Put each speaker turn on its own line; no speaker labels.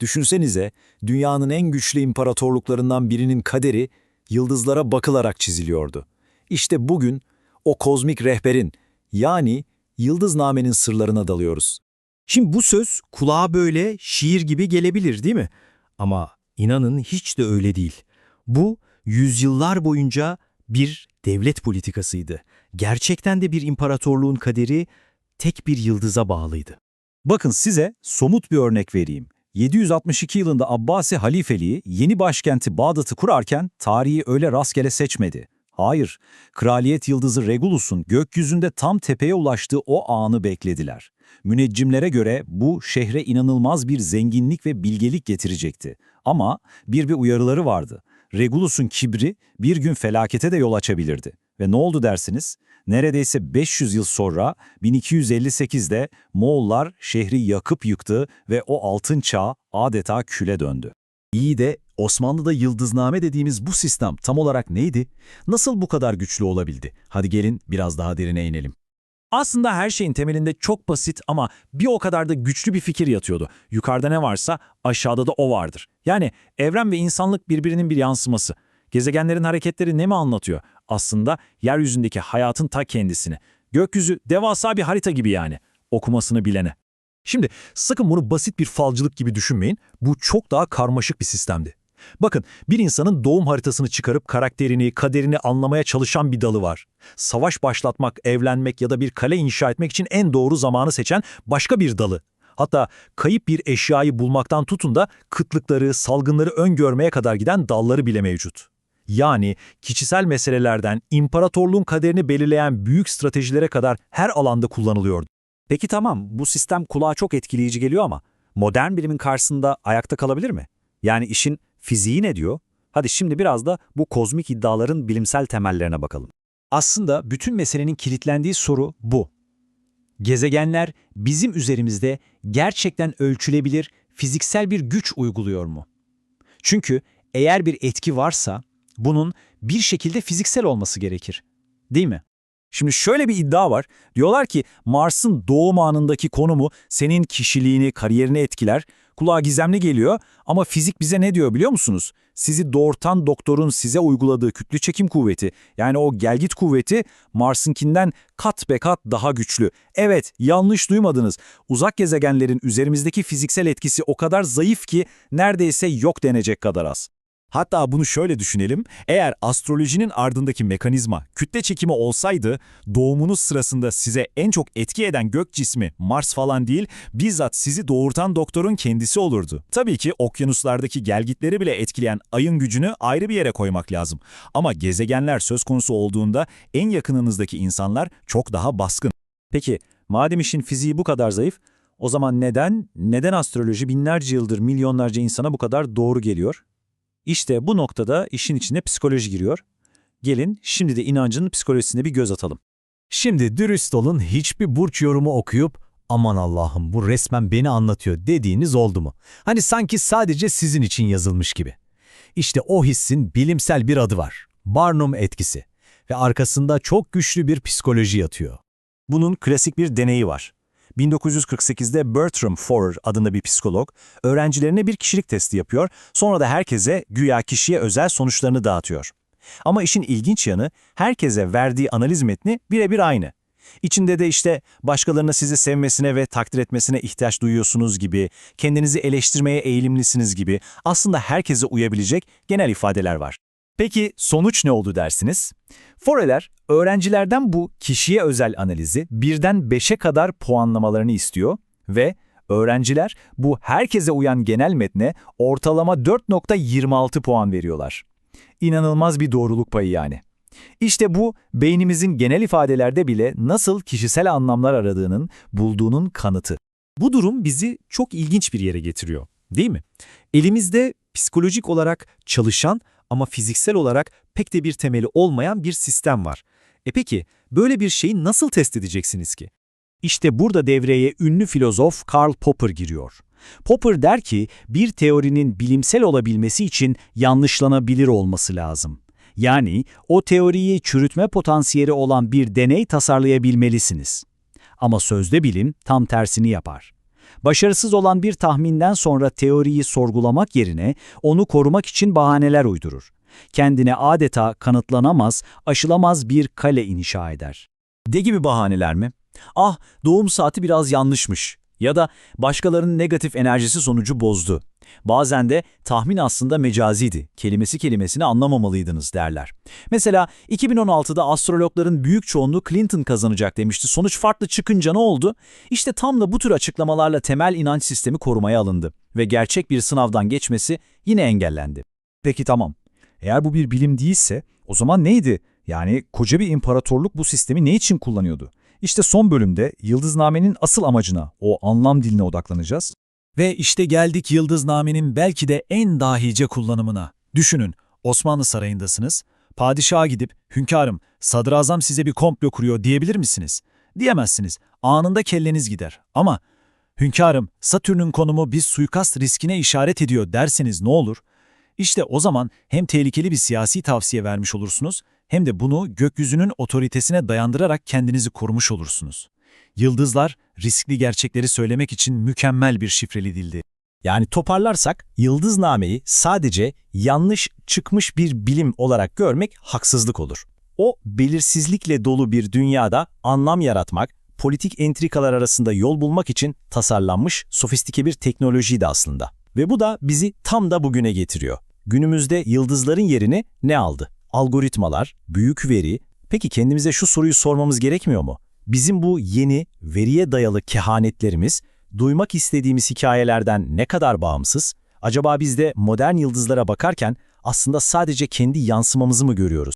Düşünsenize, dünyanın en güçlü imparatorluklarından birinin kaderi yıldızlara bakılarak çiziliyordu. İşte bugün o kozmik rehberin yani Yıldıznamen'in sırlarına dalıyoruz.
Şimdi bu söz kulağa böyle şiir gibi gelebilir değil mi? Ama inanın hiç de öyle değil. Bu yüzyıllar boyunca bir devlet politikasıydı. Gerçekten de bir imparatorluğun kaderi tek bir yıldıza bağlıydı.
Bakın size somut bir örnek vereyim. 762 yılında Abbasi halifeliği yeni başkenti Bağdat'ı kurarken tarihi öyle rastgele seçmedi. Hayır, kraliyet yıldızı Regulus'un gökyüzünde tam tepeye ulaştığı o anı beklediler. Müneccimlere göre bu şehre inanılmaz bir zenginlik ve bilgelik getirecekti. Ama bir bir uyarıları vardı. Regulus'un kibri bir gün felakete de yol açabilirdi. Ve ne oldu dersiniz? Neredeyse 500 yıl sonra 1258'de Moğollar şehri yakıp yıktı ve o altın çağ adeta küle döndü. İyi de Osmanlı'da yıldızname dediğimiz bu sistem tam olarak neydi? Nasıl bu kadar güçlü olabildi? Hadi gelin biraz daha derine inelim. Aslında her şeyin temelinde çok basit ama bir o kadar da güçlü bir fikir yatıyordu. Yukarıda ne varsa aşağıda da o vardır. Yani evren ve insanlık birbirinin bir yansıması. Gezegenlerin hareketleri ne mi anlatıyor? Aslında yeryüzündeki hayatın ta kendisini. Gökyüzü devasa bir harita gibi yani. Okumasını bilene. Şimdi sakın bunu basit bir falcılık gibi düşünmeyin. Bu çok daha karmaşık bir sistemdi. Bakın bir insanın doğum haritasını çıkarıp karakterini, kaderini anlamaya çalışan bir dalı var. Savaş başlatmak, evlenmek ya da bir kale inşa etmek için en doğru zamanı seçen başka bir dalı. Hatta kayıp bir eşyayı bulmaktan tutun da kıtlıkları, salgınları öngörmeye kadar giden dalları bile mevcut. Yani kişisel meselelerden imparatorluğun kaderini belirleyen büyük stratejilere kadar her alanda kullanılıyordu.
Peki tamam, bu sistem kulağa çok etkileyici geliyor ama modern bilimin karşısında ayakta kalabilir mi? Yani işin fiziği ne diyor? Hadi şimdi biraz da bu kozmik iddiaların bilimsel temellerine bakalım.
Aslında bütün meselenin kilitlendiği soru bu. Gezegenler bizim üzerimizde gerçekten ölçülebilir fiziksel bir güç uyguluyor mu? Çünkü eğer bir etki varsa bunun bir şekilde fiziksel olması gerekir. Değil mi? Şimdi şöyle bir iddia var. Diyorlar ki Mars'ın doğum anındaki konumu senin kişiliğini, kariyerini etkiler. Kulağa gizemli geliyor ama fizik bize ne diyor biliyor musunuz? Sizi doğurtan doktorun size uyguladığı kütle çekim kuvveti, yani o gelgit kuvveti Mars'ınkinden kat be kat daha güçlü. Evet, yanlış duymadınız. Uzak gezegenlerin üzerimizdeki fiziksel etkisi o kadar zayıf ki neredeyse yok denecek kadar az. Hatta bunu şöyle düşünelim, eğer astrolojinin ardındaki mekanizma kütle çekimi olsaydı, doğumunuz sırasında size en çok etki eden gök cismi Mars falan değil, bizzat sizi doğurtan doktorun kendisi olurdu. Tabii ki okyanuslardaki gelgitleri bile etkileyen ayın gücünü ayrı bir yere koymak lazım. Ama gezegenler söz konusu olduğunda en yakınınızdaki insanlar çok daha baskın. Peki, madem işin fiziği bu kadar zayıf, o zaman neden, neden astroloji binlerce yıldır milyonlarca insana bu kadar doğru geliyor? İşte bu noktada işin içine psikoloji giriyor. Gelin şimdi de inancın psikolojisine bir göz atalım.
Şimdi dürüst olun hiçbir burç yorumu okuyup aman Allah'ım bu resmen beni anlatıyor dediğiniz oldu mu? Hani sanki sadece sizin için yazılmış gibi. İşte o hissin bilimsel bir adı var. Barnum etkisi. Ve arkasında çok güçlü bir psikoloji yatıyor.
Bunun klasik bir deneyi var. 1948'de Bertram Forer adında bir psikolog öğrencilerine bir kişilik testi yapıyor, sonra da herkese güya kişiye özel sonuçlarını dağıtıyor. Ama işin ilginç yanı herkese verdiği analiz metni birebir aynı. İçinde de işte başkalarına sizi sevmesine ve takdir etmesine ihtiyaç duyuyorsunuz gibi, kendinizi eleştirmeye eğilimlisiniz gibi aslında herkese uyabilecek genel ifadeler var. Peki sonuç ne oldu dersiniz? Foreler öğrencilerden bu kişiye özel analizi birden beşe kadar puanlamalarını istiyor ve öğrenciler bu herkese uyan genel metne ortalama 4.26 puan veriyorlar. İnanılmaz bir doğruluk payı yani. İşte bu beynimizin genel ifadelerde bile nasıl kişisel anlamlar aradığının, bulduğunun kanıtı. Bu durum bizi çok ilginç bir yere getiriyor, değil mi? Elimizde psikolojik olarak çalışan ama fiziksel olarak pek de bir temeli olmayan bir sistem var. E peki böyle bir şeyi nasıl test edeceksiniz ki? İşte burada devreye ünlü filozof Karl Popper giriyor. Popper der ki bir teorinin bilimsel olabilmesi için yanlışlanabilir olması lazım. Yani o teoriyi çürütme potansiyeli olan bir deney tasarlayabilmelisiniz. Ama sözde bilim tam tersini yapar.
Başarısız olan bir tahminden sonra teoriyi sorgulamak yerine onu korumak için bahaneler uydurur. Kendine adeta kanıtlanamaz, aşılamaz bir kale inşa eder. De gibi bahaneler mi? Ah, doğum saati biraz yanlışmış. Ya da başkalarının negatif enerjisi sonucu bozdu. Bazen de tahmin aslında mecaziydi, kelimesi kelimesini anlamamalıydınız derler. Mesela 2016'da astrologların büyük çoğunluğu Clinton kazanacak demişti. Sonuç farklı çıkınca ne oldu? İşte tam da bu tür açıklamalarla temel inanç sistemi korumaya alındı ve gerçek bir sınavdan geçmesi yine engellendi. Peki tamam. Eğer bu bir bilim değilse o zaman neydi? Yani koca bir imparatorluk bu sistemi ne için kullanıyordu? İşte son bölümde Yıldızname'nin asıl amacına, o anlam diline odaklanacağız.
Ve işte geldik Yıldızname'nin belki de en dahice kullanımına. Düşünün, Osmanlı Sarayı'ndasınız. Padişaha gidip, hünkârım, sadrazam size bir komplo kuruyor diyebilir misiniz? Diyemezsiniz. Anında kelleniz gider. Ama, hünkârım, Satürn'ün konumu bir suikast riskine işaret ediyor derseniz ne olur? İşte o zaman hem tehlikeli bir siyasi tavsiye vermiş olursunuz, hem de bunu gökyüzünün otoritesine dayandırarak kendinizi korumuş olursunuz. Yıldızlar, riskli gerçekleri söylemek için mükemmel bir şifreli dildi.
Yani toparlarsak Yıldızname'yi sadece yanlış çıkmış bir bilim olarak görmek haksızlık olur. O belirsizlikle dolu bir dünyada anlam yaratmak, politik entrikalar arasında yol bulmak için tasarlanmış sofistike bir teknolojiydi aslında. Ve bu da bizi tam da bugüne getiriyor. Günümüzde yıldızların yerini ne aldı? Algoritmalar, büyük veri. Peki kendimize şu soruyu sormamız gerekmiyor mu? Bizim bu yeni, veriye dayalı kehanetlerimiz, duymak istediğimiz hikayelerden ne kadar bağımsız? Acaba biz de modern yıldızlara bakarken aslında sadece kendi yansımamızı mı görüyoruz?